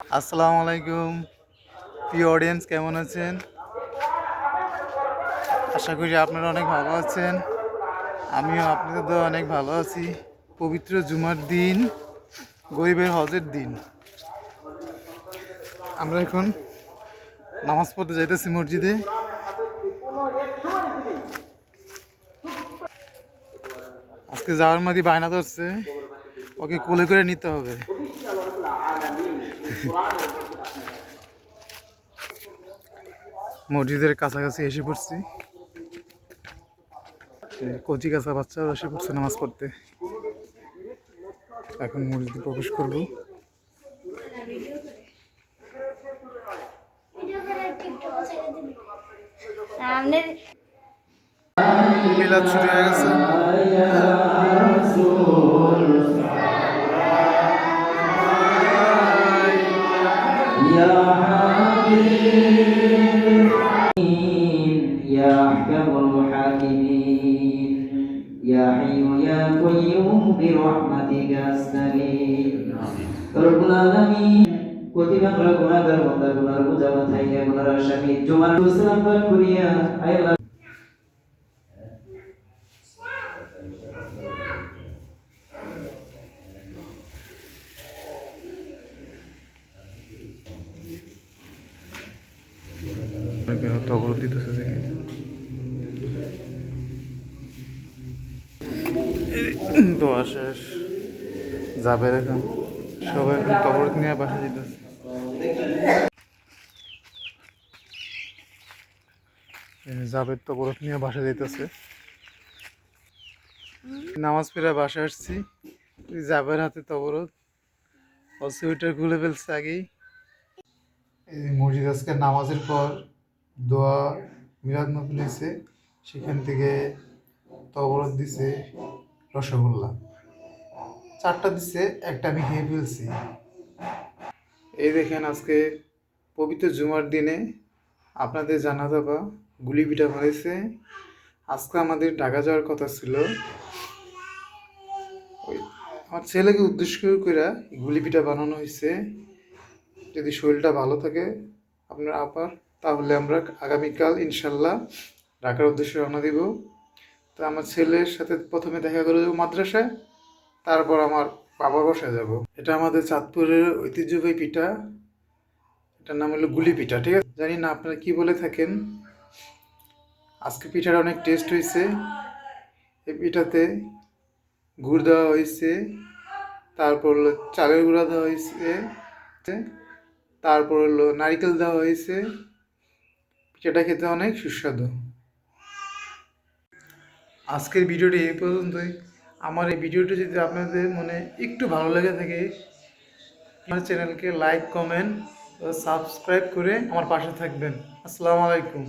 আসসালামু আলাইকুম। প্রিয় অডিয়েন্স কেমন আছেন? আশা করি আপনারা অনেক ভালো আছেন। আমিও আপনাদের তো অনেক ভালো আছি। পবিত্র জুমার দিন, গরিবের হজের দিন। আমরা এখন নামাজ পড়তে যাইতেছি মসজিদে। আজকে যাওয়ার মাঝে বায়না ধরছে। ওকে কোলে করে নিতে হবে। মসজিদের কাছাকাছি এসে পড়ছি। কচি কাঁচা বাচ্চারা এসে পড়ছে নামাজ পড়তে। এখন মসজিদে প্রবেশ করব। মিলাদ শুরু হয়ে গেছে। يا أحكم الحاكمين يا حي يا قيوم برحمتك أستغيث رب العالمين প্রতিবার গুণাগার বন্দার গুণার বোঝা মাথায় নিয়ে গুণার আসামি জুমার সালাম পাঠ করিয়া আয় আল্লাহ তবর দিতেছে দেখে দোয়া শেষ। যাবে এখন। সবাই এখন তবর নিয়ে বাসা দিতেছে জাবের তবরত নিয়ে বাসা দিতেছে নামাজ পড়ে বাসা আসছি। জাবের হাতে তবরত ও সুইটার খুলে ফেলছে আগেই। মসজিদ আজকে নামাজের পর দোয়া মিরাদ নফিল হয়েছে সেখান থেকে তবরত দিছে রসগোল্লা। চারটা দিছে, একটা আমি খেয়ে ফেলছি। এই দেখেন আজকে পবিত্র জুমার দিনে আপনাদের জানা যাবা গুলি পিঠা বানাইছে আজকে আমাদের ঢাকা যাওয়ার কথা ছিল। ওই আমার ছেলেকে উদ্দেশ্য করে গুলি পিঠা বানানো হয়েছে যদি শরীরটা ভালো থাকে, আপনার আপার তাহলে আমরা আগামীকাল ইনশাল্লাহ ঢাকার উদ্দেশ্যে রওনা দিব। তো আমার ছেলের সাথে প্রথমে দেখা করে যাব মাদ্রাসায়, তারপর আমার বাবার বাসায় যাব। এটা আমাদের চাঁদপুরের ঐতিহ্যবাহী পিঠা। এটার নাম হলো গুলি পিঠা, ঠিক আছে? জানি না আপনারা কি বলে থাকেন। আজকে পিঠার অনেক টেস্ট হয়েছে। এই পিঠাতে গুড় দেওয়া হয়েছে, তারপর হলো চালের গুঁড়া দেওয়া হয়েছে, তারপর হলো নারিকেল দেওয়া হয়েছে পিঠাটা খেতে অনেক সুস্বাদু। আজকের ভিডিওটি এই পর্যন্তই। আমার এই ভিডিওটি যদি আপনাদের মনে একটু ভালো লেগে থাকে, আমার চ্যানেলকে লাইক, কমেন্ট সাবস্ক্রাইব করে আমার পাশে থাকবেন। আসসালামু আলাইকুম।